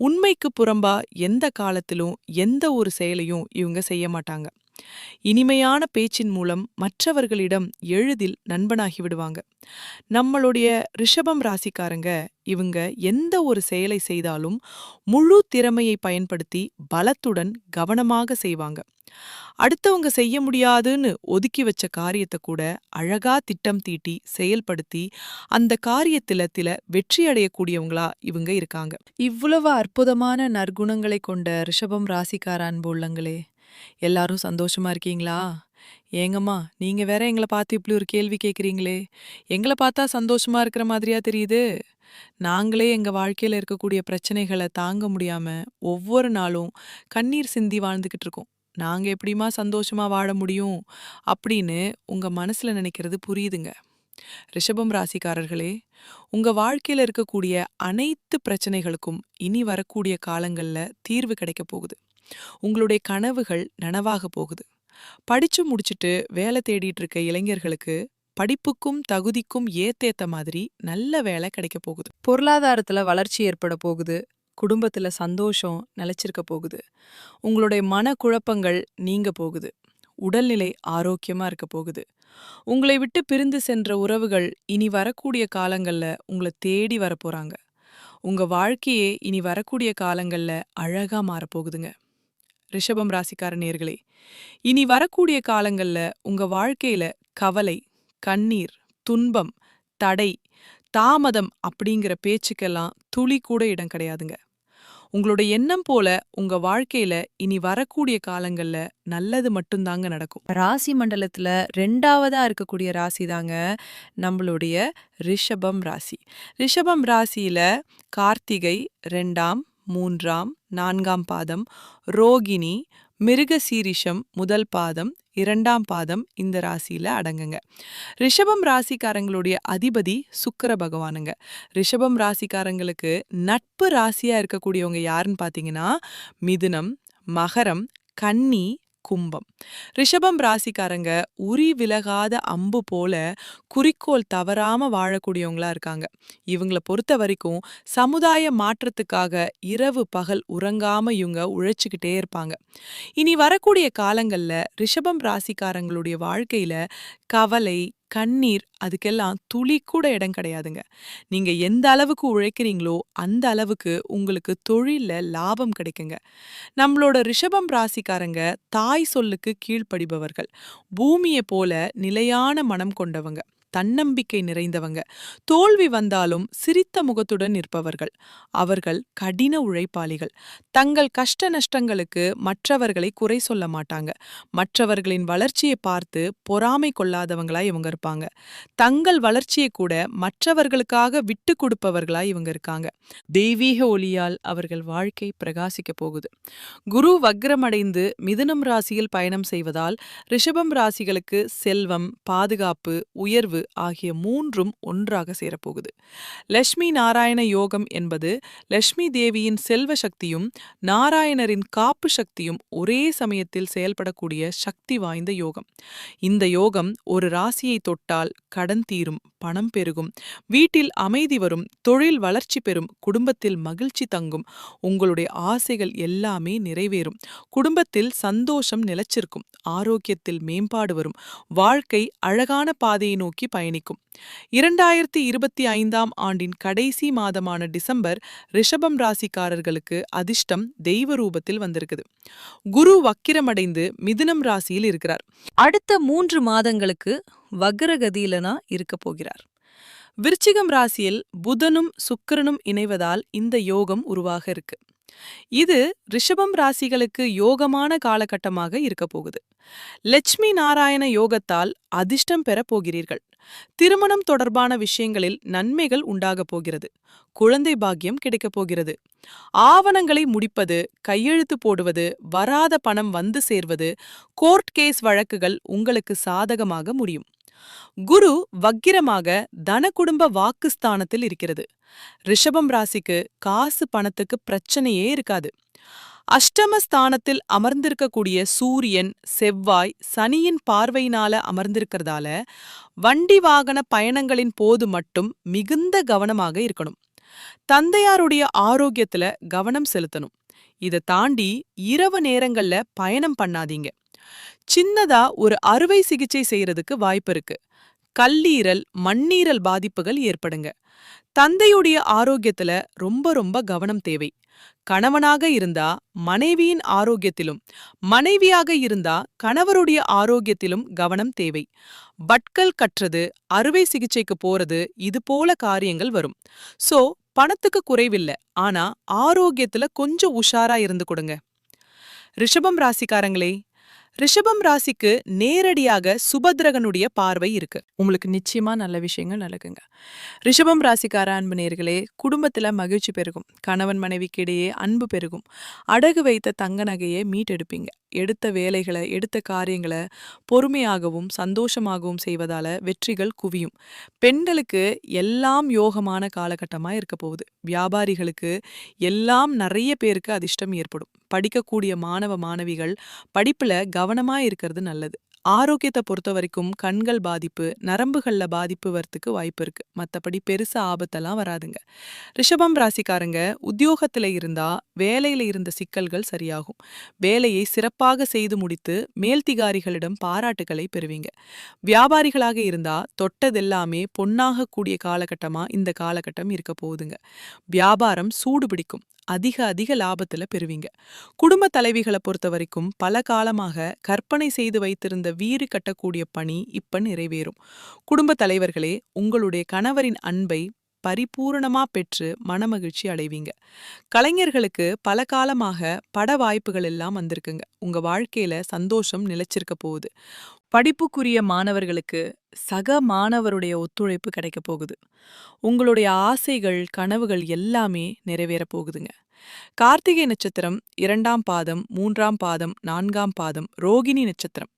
உண்மைக்கு புறம்பா எந்த காலத்திலும் எந்த ஒரு செயலையும் இவங்க செய்ய மாட்டாங்க. இனிமையான பேச்சின் மூலம் மற்றவர்களிடம் எளிதில் நண்பனாகி விடுவாங்க. நம்மளுடைய ரிஷபம் ராசிக்காரங்க இவங்க எந்த ஒரு செயலை செய்தாலும் முழு திறமையை பயன்படுத்தி பலத்துடன் கவனமாக செய்வாங்க. அடுத்தவங்க செய்ய முடியாதுன்னு ஒதுக்கி வச்ச காரியத்தை கூட அழகா திட்டம் தீட்டி செயல்படுத்தி அந்த காரியத்தில தில வெற்றி அடையக்கூடியவங்களா இவங்க இருக்காங்க. இவ்வளவு அற்புதமான நற்குணங்களை கொண்ட ரிஷபம் ராசிக்கார அன்பு உள்ளங்களே எல்லாரும் சந்தோஷமா இருக்கீங்களா? ஏங்கம்மா நீங்க வேற எங்களை பார்த்து இப்படி ஒரு கேள்வி கேக்குறீங்களே எங்களை பார்த்தா சந்தோஷமா இருக்கிற மாதிரியா தெரியுது? நாங்களே எங்க வாழ்க்கையில இருக்கக்கூடிய பிரச்சனைகளை தாங்க முடியாம ஒவ்வொரு நாளும் கண்ணீர் சிந்தி வாழ்ந்துகிட்டு இருக்கோம். நாங்க எப்படிமா சந்தோஷமா வாழ முடியும்? அப்படின்னு உங்க மனசுல நினைக்கிறது புரியுதுங்க. ரிஷபம் ராசிக்காரர்களே உங்க வாழ்க்கையில இருக்கக்கூடிய அனைத்து பிரச்சனைகளுக்கும் இனி வரக்கூடிய காலங்கள்ல தீர்வு கிடைக்க போகுது. உங்களுடைய கனவுகள் நனவாக போகுது. படிச்சு முடிச்சுட்டு வேலை தேடிட்டு இருக்க இளைஞர்களுக்கு படிப்புக்கும் தகுதிக்கும் ஏத்தேத்த மாதிரி நல்ல வேலை கிடைக்க போகுது. பொருளாதாரத்துல வளர்ச்சி ஏற்பட போகுது. குடும்பத்துல சந்தோஷம் நிலச்சிருக்க போகுது. உங்களுடைய மன குழப்பங்கள் நீங்க போகுது. உடல்நிலை ஆரோக்கியமா இருக்க போகுது. உங்களை விட்டு பிரிந்து சென்ற உறவுகள் இனி வரக்கூடிய காலங்கள்ல உங்களை தேடி வரப்போகிறாங்க உங்க வாழ்க்கையே இனி வரக்கூடிய காலங்கள்ல அழகா மாறப்போகுதுங்க ரிஷபம் ராசிக்கார நேர்களே இனி வரக்கூடிய காலங்கள்ல உங்க வாழ்க்கையில கவலை கண்ணீர் துன்பம் தடை தாமதம் அப்படிங்கிற பேச்சுக்கெல்லாம் துளி கூட இடம் கிடையாதுங்க. உங்களோட எண்ணம் போல உங்க வாழ்க்கையில இனி வரக்கூடிய காலங்கள்ல நல்லது மட்டும்தாங்க நடக்கும். ராசி மண்டலத்துல ரெண்டாவதா இருக்கக்கூடிய ராசி தாங்க நம்மளுடைய ரிஷபம் ராசி. ரிஷபம் ராசியில கார்த்திகை ரெண்டாம் மூன்றாம் நான்காம் பாதம் ரோகிணி மிருகசீரிஷம் முதல் பாதம் இரண்டாம் பாதம் இந்த ராசியில் அடங்குங்க. ரிஷபம் ராசிக்காரங்களுடைய அதிபதி சுக்கர பகவானுங்க. ரிஷபம் ராசிக்காரங்களுக்கு நட்பு ராசியா இருக்கக்கூடியவங்க யாருன்னு பாத்தீங்கன்னா மிதுனம் மகரம் கன்னி கும்பம். ரிஷபம் ராசிக்காரங்க உரி விலகாத அம்பு போல குறிக்கோள் தவறாம வாழக்கூடியவங்களா இருக்காங்க. இவங்கள பொறுத்த வரைக்கும் சமுதாய மாற்றத்துக்காக இரவு பகல் உறங்காம இவங்க உழைச்சிக்கிட்டே இருப்பாங்க. இனி வரக்கூடிய காலங்கள்ல ரிஷபம் ராசிக்காரங்களுடைய வாழ்க்கையில கவலை கண்ணீர் அதுக்கெல்லாம் துளி கூட இடம் கிடையாதுங்க. நீங்க எந்த அளவுக்கு உழைக்கிறீங்களோ அந்த அளவுக்கு உங்களுக்கு தொழில்ல லாபம் கிடைக்குங்க. நம்மளோட ரிஷபம் ராசிக்காரங்க தாய் சொல்லுக்கு கீழ்ப்படிபவர்கள். பூமியை போல நிலையான மனம் கொண்டவங்க. தன்னம்பிக்கை நிறைந்தவங்க. தோல்வி வந்தாலும் சிரித்த முகத்துடன் நிற்பவர்கள். அவர்கள் கடின உழைப்பாளிகள். தங்கள் கஷ்ட நஷ்டங்களுக்கு மற்றவர்களை குறை சொல்ல மாட்டாங்க. மற்றவர்களின் வளர்ச்சியை பார்த்து பொறாமை கொள்ளாதவங்களா இவங்க இருப்பாங்க. தங்கள் வளர்ச்சியை கூட மற்றவர்களுக்காக விட்டு கொடுப்பவர்களா இவங்க இருக்காங்க. தெய்வீக ஒளியால் அவர்கள் வாழ்க்கை பிரகாசிக்க போகுது. குரு வக்ரமடைந்து மிதுனம் ராசியில் பயணம் செய்வதால் ரிஷபம் ராசிகளுக்கு செல்வம் பாதுகாப்பு உயர்வு ஆகிய மூன்றும் ஒன்றாக சேரப்போகுது. லட்சுமி நாராயண யோகம் என்பது லட்சுமி தேவியின் செல்வ சக்தியும் நாராயணரின் காப்பு சக்தியும் ஒரே சமயத்தில் செயல்படக்கூடிய சக்தி வாய்ந்த யோகம். இந்த யோகம் ஒரு ராசியை தொட்டால் கடன் தீரும் பணம் பெருகும். வீட்டில் அமைதி வரும். தொழில் வளர்ச்சி பெறும். குடும்பத்தில் மகிழ்ச்சி தங்கும். உங்களுடைய ஆசைகள் எல்லாமே நிறைவேறும். குடும்பத்தில் சந்தோஷம் நிலைச்சிருக்கும். ஆரோக்கியத்தில் மேம்பாடு வரும். வாழ்க்கை அழகான பாதையை நோக்கி பயணிக்கும். இரண்டாயிரத்தி இருபத்தி ஐந்தாம் ஆண்டின் கடைசி மாதமான டிசம்பர் ரிஷபம் ராசிக்காரர்களுக்கு அதிர்ஷ்டம் தெய்வ ரூபத்தில் வந்திருக்குது. குரு வக்கிரமடைந்து மிதுனம் ராசியில் இருக்கிறார். அடுத்த மூன்று மாதங்களுக்கு வக்ரகதியிலனா இருக்க போகிறார். விருச்சிகம் ராசியில் புதனும் சுக்கரனும் இணைவதால் இந்த யோகம் உருவாக இருக்கு. இது ரிஷபம் ராசிகளுக்கு யோகமான காலகட்டமாக இருக்க போகுது. லட்சுமி நாராயண யோகத்தால் அதிர்ஷ்டம் பெறப் போகிறீர்கள். திருமணம் தொடர்பான விஷயங்களில் நன்மைகள் உண்டாகப் போகிறது. குழந்தை பாக்கியம் கிடைக்கப் போகிறது. ஆவணங்களை முடிப்பது கையெழுத்து போடுவது வராத பணம் வந்து சேர்வது கோர்ட் கேஸ் வழக்குகள் உங்களுக்கு சாதகமாக முடியும். குரு வக்கிரமாக தன குடும்ப வாக்குஸ்தானத்தில் இருக்கிறது. ரிஷபம் ராசிக்கு காசு பணத்துக்கு பிரச்சனையே இருக்காது. அஷ்டமஸ்தானத்தில் அமர்ந்திருக்கக்கூடிய சூரியன் செவ்வாய் சனியின் பார்வையினால அமர்ந்திருக்கிறதால வண்டி வாகன பயணங்களின் போது மட்டும் மிகுந்த கவனமாக இருக்கணும். தந்தையாருடைய ஆரோக்கியத்துல கவனம் செலுத்தணும். இதை தாண்டி இரவு நேரங்கள்ல பயணம் பண்ணாதீங்க. சின்னதா ஒரு அறுவை சிகிச்சை செய்யறதுக்கு வாய்ப்பு இருக்கு. கல்லீரல் மண்ணீரல் பாதிப்புகள் ஏற்படுங்க. தந்தையுடைய ஆரோக்கியத்துல ரொம்ப ரொம்ப கவனம் தேவை. கணவனாக இருந்தா மனைவியின் ஆரோக்கியத்திலும் மனைவியாக இருந்தா கணவருடைய ஆரோக்கியத்திலும் கவனம் தேவை. பட்கள் கற்றது அறுவை சிகிச்சைக்கு போறது இது போல காரியங்கள் வரும். சோ பணத்துக்கு குறைவில்லை ஆனா ஆரோக்கியத்துல கொஞ்சம் உஷாரா இருந்து கொடுங்க. ரிஷபம் ராசிக்காரங்களே ரிஷபம் ராசிக்கு நேரடியாக சுபத்ரகனுடைய பார்வை இருக்கு. உங்களுக்கு நிச்சயமா நல்ல விஷயங்கள் நடக்குங்க. ரிஷபம் ராசிக்கார அன்பு நேர்களே குடும்பத்துல மகிழ்ச்சி பெருகும். கணவன் மனைவிக்கு இடையே அன்பு பெருகும். அடகு வைத்த தங்க நகையை மீட்டெடுப்பீங்க. எடுத்த வேலைகளை எடுத்த காரியங்களை பொறுமையாகவும் சந்தோஷமாகவும் செய்வதால வெற்றிகள் குவியும். பெண்களுக்கு எல்லாம் யோகமான காலகட்டமா இருக்க போகுது. வியாபாரிகளுக்கு எல்லாம் நிறைய பேருக்கு அதிர்ஷ்டம் ஏற்படும். படிக்கக்கூடிய மாணவ மாணவிகள் படிப்புல கவனமா இருக்கிறது நல்லது. ஆரோக்கியத்தை பொறுத்த வரைக்கும் கண்கள் பாதிப்பு நரம்புகள்ல பாதிப்பு வரத்துக்கு வாய்ப்பு இருக்குது மத்தபடி பெருசா ஆபத்தெல்லாம் வராதுங்க. ரிஷபம் ராசிக்காரங்க உத்தியோகத்துல இருந்தா வேலையில இருந்த சிக்கல்கள் சரியாகும். வேலையை சிறப்பாக செய்து முடித்து மேல்திகாரிகளிடம் பாராட்டுகளை பெறுவீங்க. வியாபாரிகளாக இருந்தா தொட்டதெல்லாமே பொன்னாகக்கூடிய காலகட்டமாக காலகட்டமா இந்த காலகட்டம் இருக்க போகுதுங்க. வியாபாரம் சூடு பிடிக்கும். அதிக அதிக லாபத்துல பெறுவீங்க. குடும்ப தலைவிகளை பொறுத்த வரைக்கும் பல காலமாக கற்பனை செய்து வைத்திருந்த வீறு கட்டக்கூடிய பணி இப்ப நிறைவேறும். குடும்ப தலைவர்களே உங்களுடைய கணவரின் அன்பை பரிபூரணமா பெற்று மனமகிழ்ச்சி அடைவீங்க. கலைஞர்களுக்கு பல காலமாக பட வாய்ப்புகள் எல்லாம் வந்திருக்குங்க. உங்க வாழ்க்கையில சந்தோஷம் நிலைச்சிருக்க போகுது. படிப்புக்குரிய மாணவர்களுக்கு சக மாணவருடைய ஒத்துழைப்பு கிடைக்க போகுது. உங்களுடைய ஆசைகள் கனவுகள் எல்லாமே நிறைவேற போகுதுங்க. கார்த்திகை நட்சத்திரம் இரண்டாம் பாதம் மூன்றாம் பாதம் நான்காம் பாதம் ரோகிணி நட்சத்திரம்.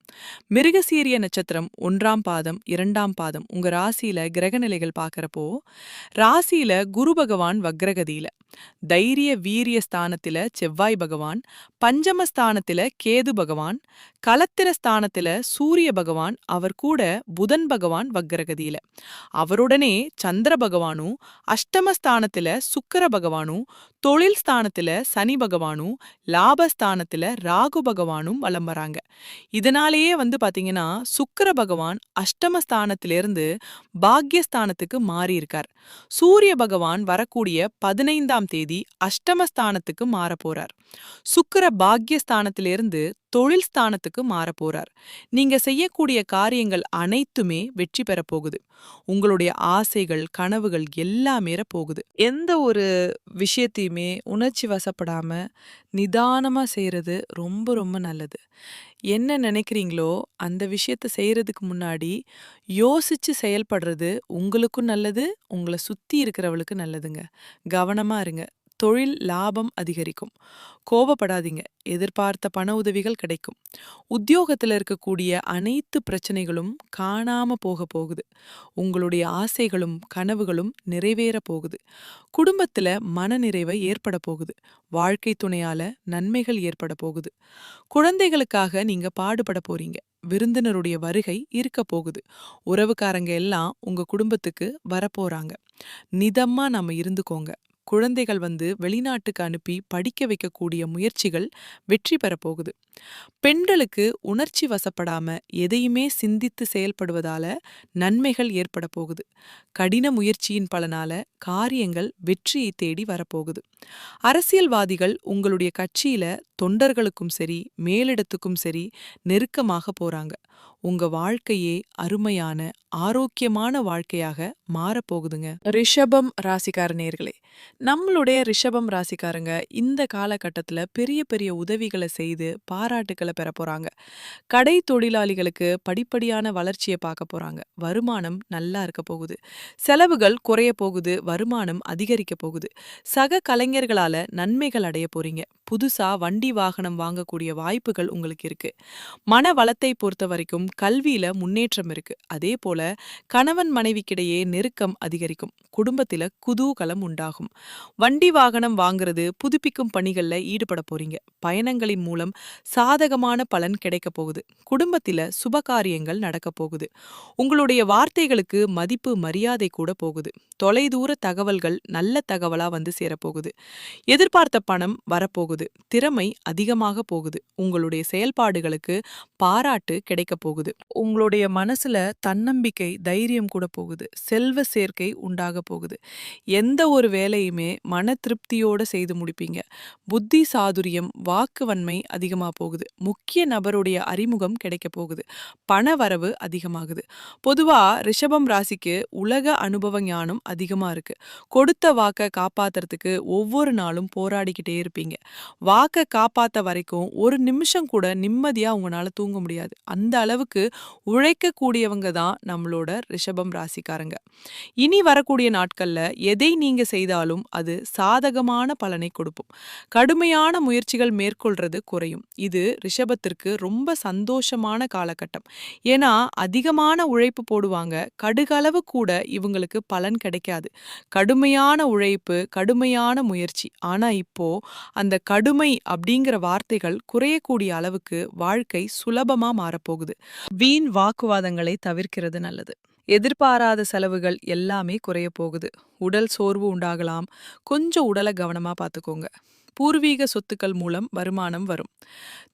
மிருகசீரிய நட்சத்திரம் ஒன்றாம் பாதம் இரண்டாம் பாதம். உங்க ராசியில கிரகநிலைகள் பார்க்குறப்போ ராசியில குரு பகவான் வக்ரகதியில தைரிய வீரிய ஸ்தானத்தில செவ்வாய் பகவான் பஞ்சம பஞ்சமஸ்தானத்தில கேது பகவான் கலத்திர ஸ்தானத்தில சூரிய பகவான் அவர் கூட புதன் பகவான் வக்ரகதியில. அவருடனே சந்திர பகவானும் அஷ்டமஸ்தானத்தில சுக்கர பகவானும் தொழில் ஸ்தானத்தில சனி பகவானும் லாபஸ்தானத்துல ராகு பகவானும் வலம் வராங்க இதனாலேயே வந்து பாத்தீங்கன்னா சுக்கர பகவான் அஷ்டமஸ்தானத்திலிருந்து பாக்யஸ்தானத்துக்கு மாறி இருக்கார் சூரிய பகவான் வரக்கூடிய பதினைந்தாம் தேதி அஷ்டமஸ்தானத்துக்கு மாறப்போறார். சுக்கர பாக்யஸ்தானத்திலிருந்து தொழில் ஸ்தானத்துக்கு மாறப்போறார் நீங்க செய்யக்கூடிய காரியங்கள் அனைத்துமே வெற்றி பெற போகுது. உங்களுடைய ஆசைகள் கனவுகள் எல்லாமே போகுது. எந்த ஒரு விஷயத்தையுமே உணர்ச்சி வசப்படாம நிதானமா செய்யறது ரொம்ப ரொம்ப நல்லது. என்ன நினைக்கிறீங்களோ அந்த விஷயத்த செய்யறதுக்கு முன்னாடி யோசிச்சு செயல்படுறது உங்களுக்கும் நல்லது உங்களை சுத்தி இருக்கிறவளுக்கு நல்லதுங்க. கவனமா இருங்க. தொழில் லாபம் அதிகரிக்கும். கோபப்படாதீங்க. எதிர்பார்த்த பண உதவிகள் கிடைக்கும். உத்தியோகத்துல இருக்கக்கூடிய அனைத்து பிரச்சனைகளும் காணாம போக போகுது. உங்களுடைய ஆசைகளும் கனவுகளும் நிறைவேற போகுது. குடும்பத்துல மனநிறைவை ஏற்பட போகுது. வாழ்க்கை துணையால நன்மைகள் ஏற்பட போகுது. குழந்தைகளுக்காக நீங்க பாடுபட போறீங்க. விருந்தினருடைய வருகை இருக்க போகுது. உறவுக்காரங்க எல்லாம் உங்க குடும்பத்துக்கு வரப்போறாங்க. நிதமா நம்ம இருந்துக்கோங்க. குழந்தைகள் வந்து வெளிநாட்டுக்கு அனுப்பி படிக்க வைக்கக்கூடிய முயற்சிகள் வெற்றி பெறப்போகுது பெண்களுக்கு உணர்ச்சி வசப்படாம எதையுமே சிந்தித்து செயல்படுவதால நன்மைகள் ஏற்பட போகுது. கடின முயற்சியின் பலனால காரியங்கள் வெற்றியை தேடி வரப்போகுது அரசியல்வாதிகள் உங்களுடைய கட்சியில தொண்டர்களுக்கும் சரி மேலிடத்துக்கும் சரி நெருக்கமாக போறாங்க. உங்க வாழ்க்கையே அருமையான ஆரோக்கியமான வாழ்க்கையாக மாறப்போகுதுங்க ரிஷபம் ராசிக்கார நேர்களே நம்மளுடைய ரிஷபம் ராசிக்காரங்க இந்த காலகட்டத்துல பெரிய பெரிய உதவிகளை செய்து பாராட்டுக்களை பெற போறாங்க. கடை தொழிலாளிகளுக்கு படிப்படியான வளர்ச்சியை பார்க்க போறாங்க. வருமானம் நல்லா இருக்க போகுது. செலவுகள் குறைய போகுது வருமானம் அதிகரிக்க போகுது. சக கலைஞர்களால நன்மைகள் அடைய போறீங்க. புதுசா வண்டி வாகனம் வாங்கக்கூடிய வாய்ப்புகள் உங்களுக்கு இருக்கு. மன வளத்தை பொறுத்த வரைக்கும் கல்வியில முன்னேற்றம் இருக்கு. அதே போல கணவன் மனைவிக்கிடையே நெருக்கம் அதிகரிக்கும். குடும்பத்தில குதூகலம் உண்டாகும். வண்டி வாகனம் வாங்குறது புதுப்பிக்கும் பணிகள்ல ஈடுபட போறீங்க. பயணங்களின் மூலம் சாதகமான பலன் கிடைக்க போகுது. குடும்பத்தில சுபகாரியங்கள் நடக்க போகுது. உங்களுடைய வார்த்தைகளுக்கு மதிப்பு மரியாதை கூட போகுது. தொலைதூர தகவல்கள் நல்ல தகவலா வந்து சேரப்போகுது எதிர்பார்த்த பணம் வரப்போகுது திறமை அதிகமாக போகுது. உங்களுடைய செயல்பாடுகளுக்கு பாராட்டு கிடைக்க போகுது. உங்களுடைய மனசுல தன்னம்பிக்கை தைரியம் கூட போகுது. செல்வ சேர்க்கை உண்டாக போகுது. எந்த ஒரு வேலையுமே மன திருப்தியோட செய்து முடிப்பீங்க. புத்தி சாதுரியம் வாக்குவன்மை அதிகமாக போகுது. முக்கிய நபருடைய அறிமுகம் கிடைக்க போகுது. பண வரவு அதிகமாகுது. பொதுவா ரிஷபம் ராசிக்கு உலக அனுபவ ஞானம் அதிகமா இருக்கு. கொடுத்த வாக்க காப்பாத்துறதுக்கு ஒவ்வொரு நாளும் போராடிக்கிட்டே இருப்பீங்க. வாக்க காப்பாத்த வரைக்கும் ஒரு நிமிஷம் கூட நிம்மதியா உங்களால தூங்க முடியாது. அந்த அளவுக்கு உழைக்கக்கூடியவங்க தான் நம்மளோட ரிஷபம் ராசிக்காரங்க. இனி வரக்கூடிய நாட்கள்ல எதை நீங்க செய்தாலும் அது சாதகமான பலனை கொடுப்போம் கடுமையான முயற்சிகள் மேற்கொள்றது குறையும். இது ரிஷபத்திற்கு ரொம்ப சந்தோஷமான காலகட்டம். ஏன்னா அதிகமான உழைப்பு போடுவாங்க. கடுகளவு கூட இவங்களுக்கு பலன் கிடைக்காது. கடுமையான உழைப்பு கடுமையான முயற்சி. ஆனா இப்போ அந்த கடுமை அப்படிங்கிற வார்த்தைகள் குறையக்கூடிய அளவுக்கு வாழ்க்கை சுலபமா மாறப்போகுது. வீண் வாக்குவாதங்களை தவிர்க்கிறது நல்லது. எதிர்பாராத செலவுகள் எல்லாமே குறைய போகுது. உடல் சோர்வு உண்டாகலாம். கொஞ்சம் உடலை கவனமா பார்த்துக்கோங்க. பூர்வீக சொத்துக்கள் மூலம் வருமானம் வரும்.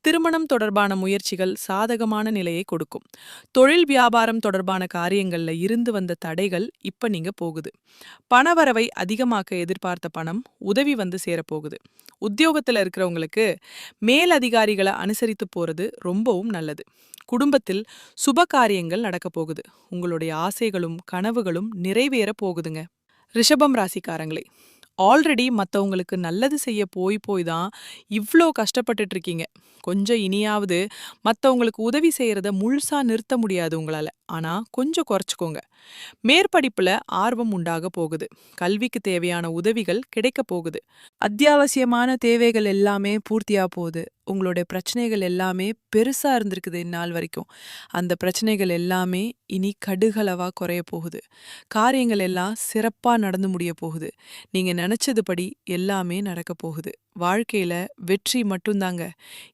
திருமணம் தொடர்பான முயற்சிகள் சாதகமான நிலையை கொடுக்கும். தொழில் வியாபாரம் தொடர்பான காரியங்கள்ல இருந்து வந்த தடைகள் இப்ப நீங்க போகுது. பணவரவை அதிகமாக்க எதிர்பார்த்த பணம் உதவி வந்து சேரப்போகுது. உத்தியோகத்துல இருக்கிறவங்களுக்கு மேல் அதிகாரிகளை அனுசரித்து போறது ரொம்பவும் நல்லது. குடும்பத்தில் சுப காரியங்கள் நடக்க போகுது. உங்களுடைய ஆசைகளும் கனவுகளும் நிறைவேற போகுதுங்க. ரிஷபம் ராசிக்காரங்களே ஆல்ரெடி மற்றவங்களுக்கு நல்லது செய்ய போய் போய் தான் இவ்வளோ கஷ்டப்பட்டுட்டு இருக்கீங்க. கொஞ்சம் இனியாவது மற்றவங்களுக்கு உதவி செய்யறத முழுசா நிறுத்த முடியாது உங்களால. ஆனா கொஞ்சம் குறைச்சிக்கோங்க. மேற்படிப்புல ஆர்வம் உண்டாக போகுது. கல்விக்கு தேவையான உதவிகள் கிடைக்க போகுது. அத்தியாவசியமான தேவைகள் எல்லாமே பூர்த்தியா போகுது. உங்களுடைய பிரச்சனைகள் எல்லாமே பெருசா இருந்திருக்குது இந்நாள் வரைக்கும். அந்த பிரச்சனைகள் எல்லாமே இனி கடுகளவா குறைய போகுது. காரியங்கள் எல்லாம் சிறப்பா நடந்து முடிய போகுது. நீங்க நினைச்சதுபடி எல்லாமே நடக்க போகுது. வாழ்க்கையில வெற்றி மட்டும்தாங்க.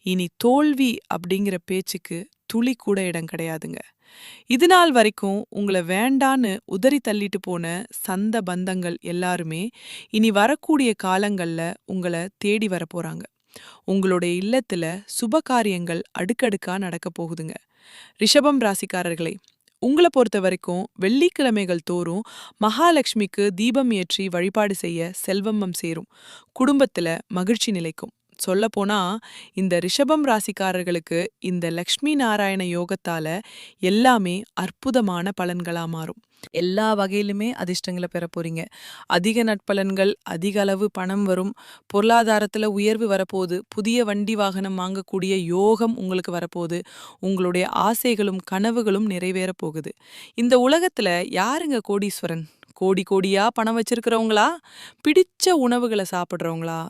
இனி தோல்வி அப்படிங்கிற பேச்சுக்கு துளி கூட இடம் கிடையாதுங்க. இது நாள் வரைக்கும் உங்களை வேண்டான்னு உதறி தள்ளிட்டு போன சந்த பந்தங்கள் எல்லாருமே இனி வரக்கூடிய காலங்கள்ல உங்களை தேடி வர போறாங்க. உங்களுடைய இல்லத்துல சுப காரியங்கள் அடுக்கடுக்கா நடக்க போகுதுங்க. ரிஷபம் ராசிக்காரர்களே உங்களை பொறுத்த வரைக்கும் வெள்ளிக்கிழமைகள் தோறும் மகாலட்சுமிக்கு தீபம் ஏற்றி வழிபாடு செய்ய செல்வம்மம் சேரும். குடும்பத்துல மகிழ்ச்சி நிலைக்கும். சொல்லப்போனா இந்த ரிஷபம் ராசிக்காரர்களுக்கு இந்த லக்ஷ்மி நாராயண யோகத்தால எல்லாமே அற்புதமான பலன்களா மாறும். எல்லா வகையிலுமே அதிர்ஷ்டங்களை பெற போறீங்க. அதிக நட்பலன்கள் அதிக அளவு பணம் வரும். பொருளாதாரத்துல உயர்வு வரப்போகுது. புதிய வண்டி வாகனம் வாங்கக்கூடிய யோகம் உங்களுக்கு வரப்போகுது. உங்களுடைய ஆசைகளும் கனவுகளும் நிறைவேற போகுது. இந்த உலகத்துல யாருங்க கோடீஸ்வரன்? கோடி கோடியா பணம் வச்சிருக்கிறவங்களா? பிடிச்ச உணவுகளை சாப்பிட்றவங்களா?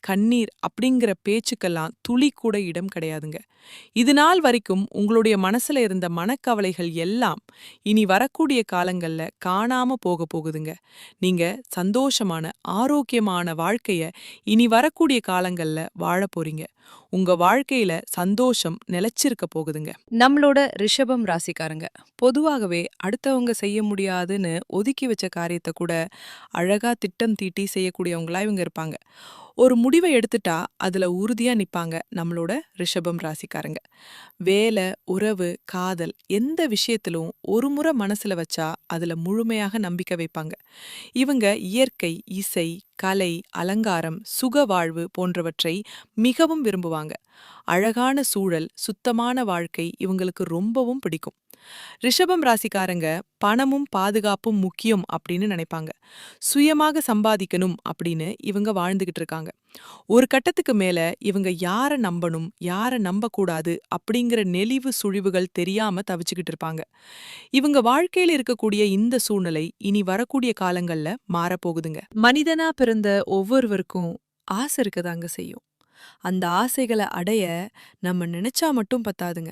கண்ணீர் அப்படிங்கிற பேச்சுக்கெல்லாம் துளி கூட இடம் கிடையாதுங்க. இது நாள் வரைக்கும் உங்களுடைய மனசுல இருந்த மனக்கவலைகள் எல்லாம் இனி வரக்கூடிய காலங்கள்ல காணாம போக போகுதுங்க. நீங்க சந்தோஷமான ஆரோக்கியமான வாழ்க்கைய இனி வரக்கூடிய காலங்கள்ல வாழ போறீங்க. உங்க வாழ்க்கையில சந்தோஷம் நிலைச்சிருக்க போகுதுங்க. நம்மளோட ரிஷபம் ராசிக்காரங்க பொதுவாகவே அடுத்தவங்க செய்ய முடியாதுன்னு ஒதுக்கி வச்ச காரியத்தை கூட அழகா திட்டம் தீட்டி செய்யக்கூடியவங்களா இவங்க இருப்பாங்க. ஒரு முடிவை எடுத்துட்டா அதுல உறுதியா நிப்பாங்க நம்மளோட ரிஷபம் ராசிக்காரங்க. வேலை உறவு காதல் எந்த விஷயத்திலும் ஒரு முறை மனசுல வச்சா அதுல முழுமையாக நம்பிக்கை வைப்பாங்க. இவங்க இயற்கை இசை கலை அலங்காரம் சுக வாழ்வு போன்றவற்றை மிகவும் விரும்புவாங்க. அழகான சூழல் சுத்தமான வாழ்க்கை இவங்களுக்கு ரொம்பவும் பிடிக்கும். ரிஷபம் ராசிக்காரங்க பணமும் பாதுகாப்பும் முக்கியம் அப்படின்னு நினைப்பாங்க. சுயமாக சம்பாதிக்கணும் அப்படின்னு இவங்க வாழ்ந்துகிட்டு இருக்காங்க. ஒரு கட்டத்துக்கு மேல இவங்க யார நம்பணும் யார நம்பக்கூடாது அப்படிங்கிற நெளிவு சுழிவுகள் தெரியாம தவிச்சுக்கிட்டு இருப்பாங்க. இவங்க வாழ்க்கையில இருக்கக்கூடிய இந்த சூழ்நிலை இனி வரக்கூடிய காலங்கள்ல மாறப்போகுதுங்க. மனிதனா பிறந்த ஒவ்வொருவருக்கும் ஆசை இருக்கதாங்க செய்யும். அந்த ஆசைகளை அடைய நம்ம நினைச்சா மட்டும் பத்தாதுங்க.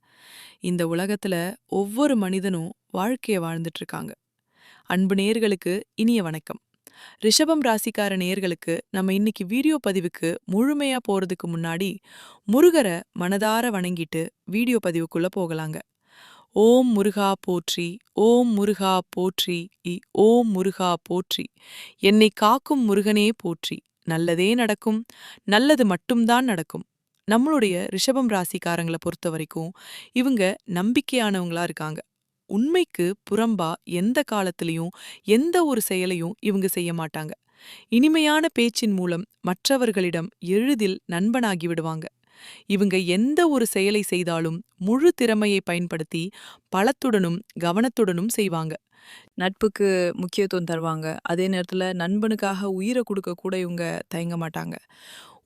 இந்த உலகத்துல ஒவ்வொரு மனிதனும் வாழ்க்கைய வாழ்ந்துட்டு இருக்காங்க அன்பு நேர்களுக்கு இனிய வணக்கம். ரிஷபம் ராசிக்கார நேர்களுக்கு நம்ம இன்னைக்கு வீடியோ பதிவுக்கு முழுமையா போறதுக்கு முன்னாடி முருகரை மனதார வணங்கிட்டு வீடியோ பதிவுக்குள்ள போகலாங்க. ஓம் முருகா போற்றி ஓம் முருகா போற்றி இ ஓம் முருகா போற்றி. என்னை காக்கும் முருகனே போற்றி. நல்லதே நடக்கும் நல்லது மட்டும்தான் நடக்கும். நம்மளுடைய ரிஷபம் ராசிக்காரங்களை பொறுத்த வரைக்கும் இவங்க நம்பிக்கையானவங்களா இருக்காங்க. உண்மைக்கு புறம்பா எந்த காலத்திலையும் எந்த ஒரு செயலையும் இவங்க செய்ய மாட்டாங்க. இனிமையான பேச்சின் மூலம் மற்றவர்களிடம் எளிதில் நண்பனாகி விடுவாங்க. இவங்க எந்த ஒரு செயலை செய்தாலும் முழு திறமையை பயன்படுத்தி பலத்துடனும் கவனத்துடனும் செய்வாங்க. நட்புக்கு முக்கியத்துவம் தருவாங்க. அதே நேரத்துல நண்பனுக்காக உயிரை கொடுக்க கூட இவங்க தயங்க மாட்டாங்க.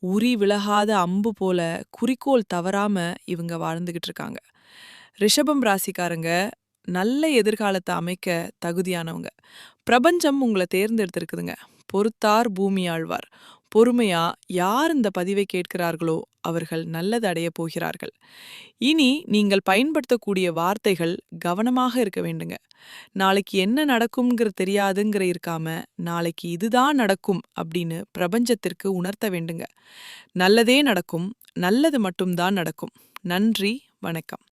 உரி விலகாத அம்பு போல குறிக்கோள் தவறாம இவங்க வாழ்ந்துகிட்டு இருக்காங்க. ரிஷபம் ராசிக்காரங்க நல்ல எதிர்காலத்தை அமைக்க தகுதியானவங்க. பிரபஞ்சம் உங்களை தேர்ந்தெடுத்திருக்குதுங்க. பொறுத்தார் பூமி ஆழ்வார். பொறுமையா யார் இந்த பதிவை கேட்கிறார்களோ அவர்கள் நல்லது அடைய போகிறார்கள். இனி நீங்கள் பயன்படுத்தக்கூடிய வார்த்தைகள் கவனமாக இருக்க வேண்டுங்க. நாளைக்கு என்ன நடக்கும்ங்கிற தெரியாதுங்கிற இருக்காம நாளைக்கு இதுதான் நடக்கும் அப்படின்னு பிரபஞ்சத்திற்கு உணர்த்த வேண்டுங்க. நல்லதே நடக்கும் நல்லது மட்டும்தான் நடக்கும். நன்றி வணக்கம்.